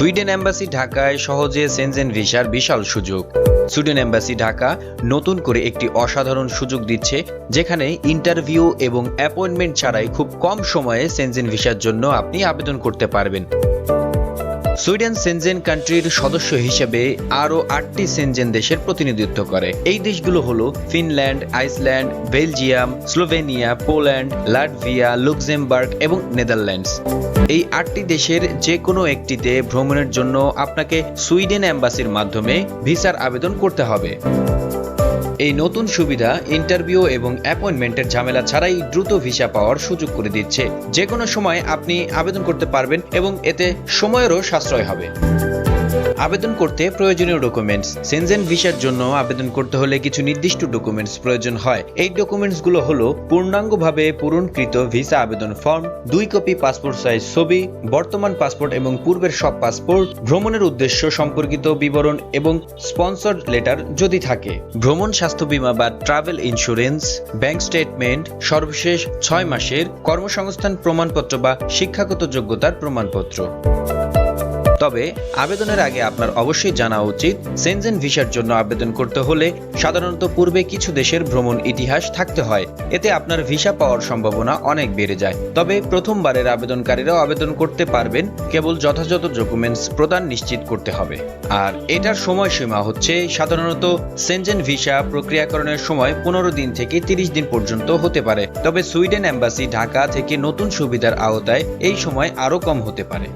Sweden embassy ঢাকায় সহজে Shenzhen ভিসার বিশাল সুযোগ। সুইডেন এম্বাসি ঢাকা নতুন করে একটি অসাধারণ সুযোগ দিচ্ছে, যেখানে ইন্টারভিউ এবং অ্যাপয়েন্টমেন্ট ছাড়াই খুব কম সময়ে সেনজেন ভিসার জন্য আপনি আবেদন করতে পারবেন। সুইডেন সেনজেন কান্ট্রির সদস্য হিসেবে আরও আটটি সেনজেন দেশের প্রতিনিধিত্ব করে। এই দেশগুলো হলো Finland, Iceland, Belgium, Slovenia, Poland, Latvia, Luxembourg এবং নেদারল্যান্ডস। এই আটটি দেশের যে কোনো একটিতে ভ্রমণের জন্য আপনাকে সুইডেন অ্যাম্বাসির মাধ্যমে ভিসার আবেদন করতে হবে। এই নতুন সুবিধা ইন্টারভিউ এবং অ্যাপয়েন্টমেন্টের ঝামেলা ছাড়াই দ্রুত ভিসা পাওয়ার সুযোগ করে দিচ্ছে। যে কোনো সময় আপনি আবেদন করতে পারবেন এবং এতে সময়েরও সাশ্রয় হবে। আবেদন করতে প্রয়োজনীয় ডকুমেন্টস সেনজেন ভিসার জন্য আবেদন করতে হলে কিছু নির্দিষ্ট ডকুমেন্টস প্রয়োজন হয়। এই ডকুমেন্টসগুলো হলো পূর্ণাঙ্গভাবে পূরণকৃত ভিসা আবেদন ফর্ম দুই কপি পাসপোর্ট সাইজ ছবি, বর্তমান পাসপোর্ট এবং পূর্বের সব পাসপোর্ট ভ্রমণের উদ্দেশ্য সম্পর্কিত বিবরণ এবং স্পন্সর্ড লেটার যদি থাকে। ভ্রমণ স্বাস্থ্য বীমা বা ট্রাভেল ইন্স্যুরেন্স ব্যাংক স্টেটমেন্ট সর্বশেষ ছয় মাসের কর্মসংস্থান প্রমাণপত্র বা শিক্ষাগত যোগ্যতার প্রমাণপত্র। তবে আবেদনের আগে আপনার অবশ্যই জানা উচিত, সেনজেন ভিসার জন্য আবেদন করতে হলে সাধারণত পূর্বে কিছু দেশের ভ্রমণ ইতিহাস থাকতে হয়। এতে আপনার ভিসা পাওয়ার সম্ভাবনা অনেক বেড়ে যায়। তবে প্রথমবারের আবেদনকারীরাও আবেদন করতে পারবেন, কেবল যথাযথ ডকুমেন্টস প্রদান নিশ্চিত করতে হবে। আর এটার সময়সীমা হচ্ছে সাধারণত সেনজেন ভিসা প্রক্রিয়াকরণের সময় পনেরো দিন থেকে তিরিশ দিন পর্যন্ত হতে পারে। তবে সুইডেন এম্বাসি ঢাকা থেকে নতুন সুবিধার আওতায় এই সময় আরও কম হতে পারে।